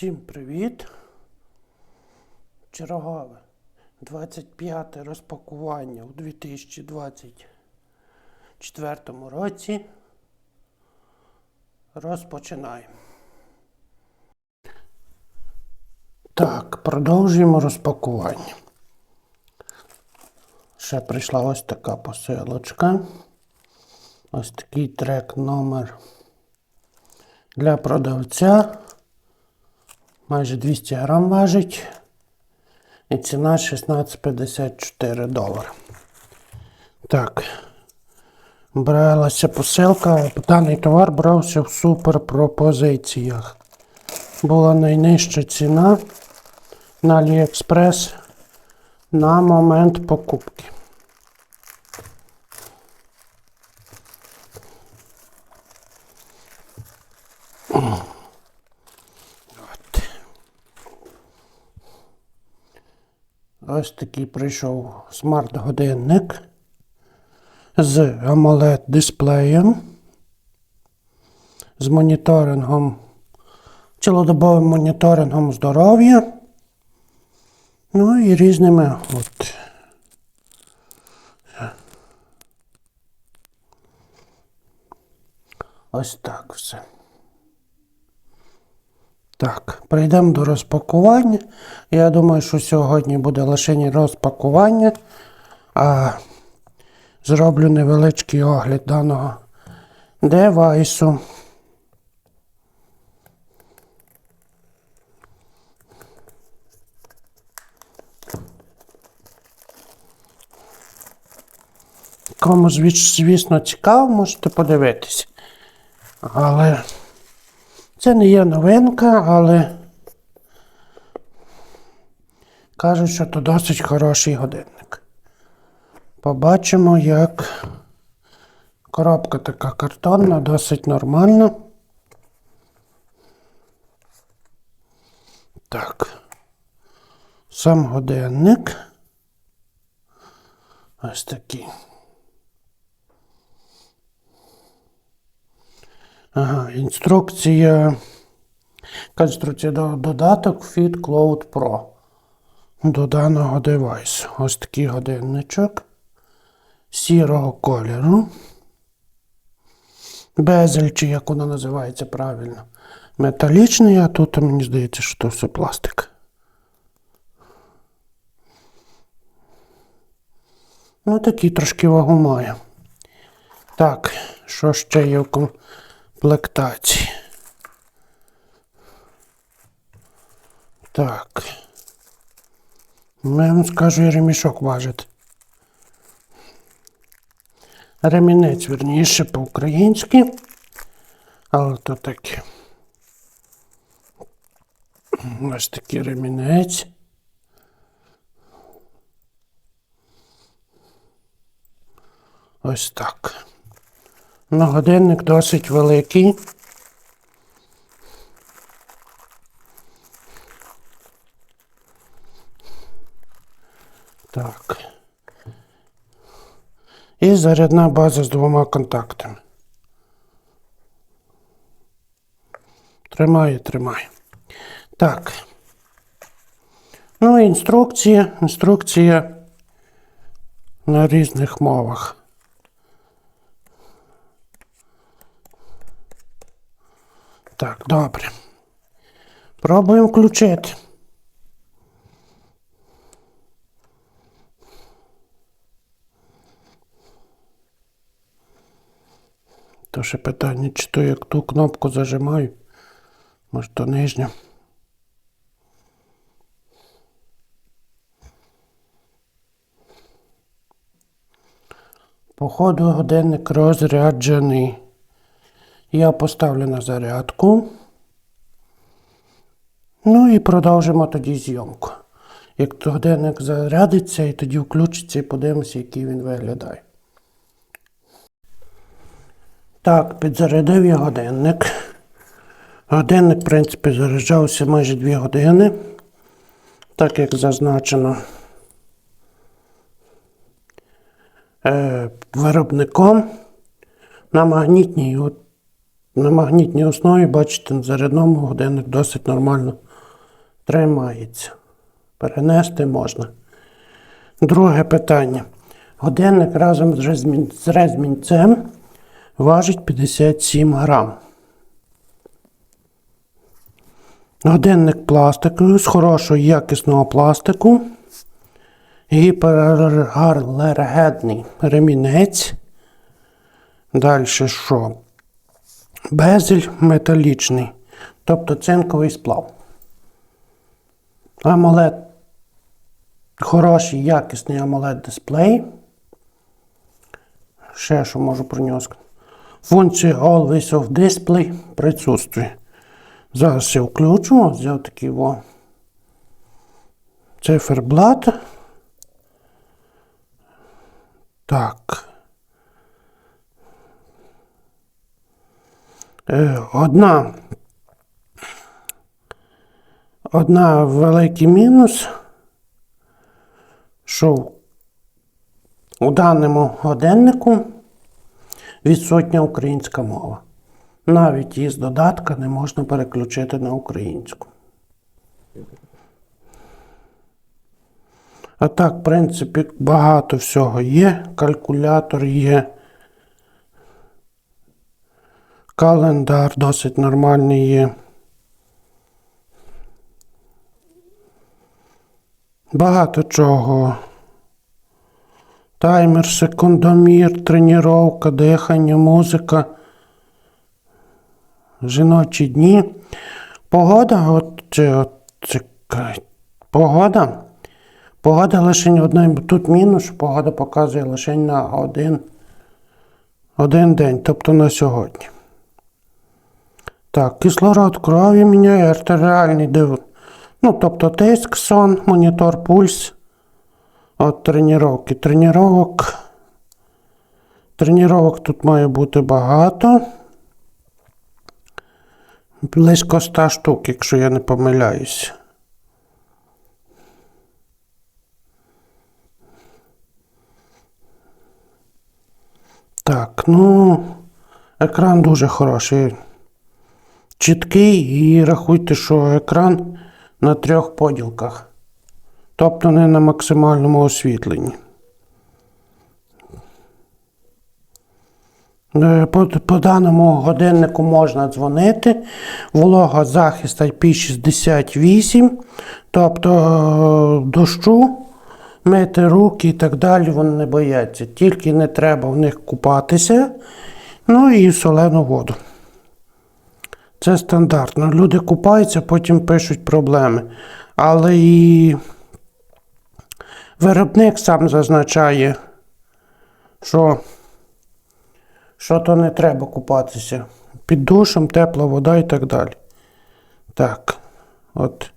Всім привіт! Чергове 25 розпакування у 2024 році. Розпочинаємо. Так, продовжуємо розпакування. Ще прийшла ось така посилочка. Ось такий трек номер для продавця. Майже 200 грам важить. І ціна 16,54 долари. Так. Бралася посилка. Даний товар брався в супер пропозиціях. Була найнижча ціна на AliExpress на момент покупки. От. Ось такий прийшов смарт-годинник з AMOLED дисплеєм, з моніторингом, цілодобовим моніторингом здоров'я. Ну і різними от. Ось так все. Так, прийдемо до розпакування. Я думаю, що сьогодні буде лише розпакування, а зроблю невеличкий огляд даного девайсу. Кому, звісно, цікаво, можете подивитися. Але це не є новинка, але кажуть, що то досить хороший годинник. Побачимо, як коробка така картонна, досить нормальна. Так. Сам годинник. Ось такий. Ага, інструкція. Конструкція до додаток Fit Cloud Pro до даного девайсу. Ось такий годинничок сірого кольору. Безель, чи як воно називається правильно. Металічний, а тут мені здається, що то все пластик. Ну, такий трошки вагу має. Так, що ще є в комплектації? Так. Ну, Я вам скажу, і ремішок важить. Ремінець, верніше, по-українськи. Але то таке. Ось такий ремінець. Ось так. Ну, годинник досить великий. Так. І зарядна база з двома контактами. Тримає, тримає. Так. Ну, інструкція. Інструкція на різних мовах. Так, добре. Пробуємо включити. То ще питання, чи то як ту кнопку зажимаю, може то нижня. Походу годинник розряджений. Я поставлю на зарядку. Ну і продовжимо тоді зйомку. Як годинник зарядиться, і тоді включиться і подивимося, який він виглядає. Так, підзарядив я годинник. Годинник, в принципі, заряджався майже 2 години. Так як зазначено е, виробником на магнітній, на магнітній основі, бачите, на зарядному годинник досить нормально Тримається. Перенести можна. Друге питання. Годинник разом з резмін- з резмінцем важить 57 грам. Годинник пластиковий з хорошого якісного пластику. Гіпералергенний ремінець. Далі що? Безель металічний, тобто цинковий сплав. AMOLED хороший, якісний AMOLED дисплей. Ще що можу про нього сказати. Функція Always Off Display присутствує. Зараз я включу, взяв такий во циферблат. Так. Одна. Одна великий мінус, що у даному годиннику відсутня українська мова. Навіть із додатка не можна переключити на українську. А так, в принципі, багато всього є. Калькулятор є. Календар досить нормальний є. Багато чого. Таймер, секундомір, тренування, дихання, музика. Жіночі дні. Погода, от, от, чекай, погода. Погода лише одна, тут мінус, погода показує лише на один, один день, тобто на сьогодні. Так, кислород крові міняє, артеріальний див. Ну, тобто тиск, сон, монітор, пульс. От тренування. Тренувок. Тренувок тут має бути багато. Близько 100 штук, якщо я не помиляюсь. Так, ну, екран дуже хороший. Чіткий і рахуйте, що екран на трьох поділках. Тобто не на максимальному освітленні. Е, По, по даному годиннику можна дзвонити. Волога захист IP68, тобто е, дощу, мити руки і так далі вони не бояться. Тільки не треба в них купатися, ну і солену воду. Це стандартно. Люди купаються, потім пишуть проблеми. Але і виробник сам зазначає, що, що то не треба купатися. Під душем, тепла вода і так далі. Так. От.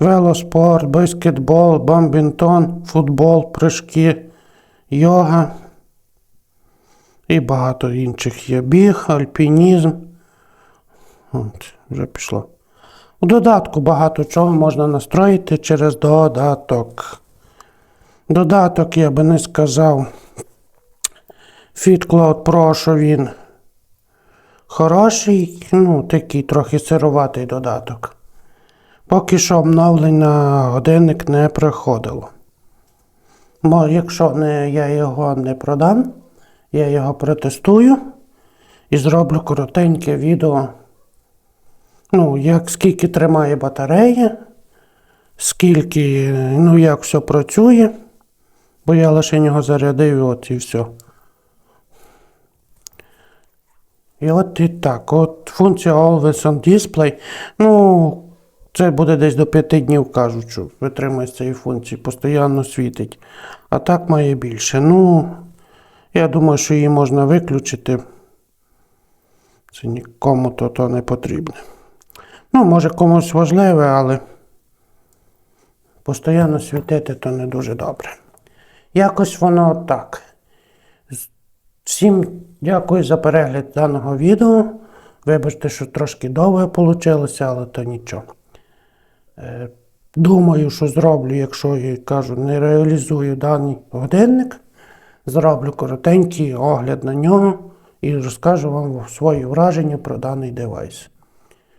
Велоспорт, баскетбол, бамбінтон, футбол, прыжки, йога і багато інших є. Біг, альпінізм. От, вже пішло. У додатку багато чого можна настроїти через додаток. Додаток я би не сказав. FitCloud Pro, що він хороший, ну, такий трохи сируватий додаток. Поки що обновлень на годинник не приходило. Бо якщо не, я його не продам, я його протестую і зроблю коротеньке відео. Ну, як скільки тримає батарея, скільки, ну, як все працює, бо я лише його зарядив от і все. І от і так, от функція Always on Display, ну, це буде десь до 5 днів, кажуть, що витримує з цієї функції, постійно світить. А так має більше. Ну, я думаю, що її можна виключити. Це нікому то, то не потрібно. Ну, може комусь важливе, але постійно світити то не дуже добре. Якось воно так. Всім дякую за перегляд даного відео. Вибачте, що трошки довго вийшло, але то нічого. Е, Думаю, що зроблю, якщо я кажу, не реалізую даний годинник, зроблю коротенький огляд на нього і розкажу вам свої враження про даний девайс.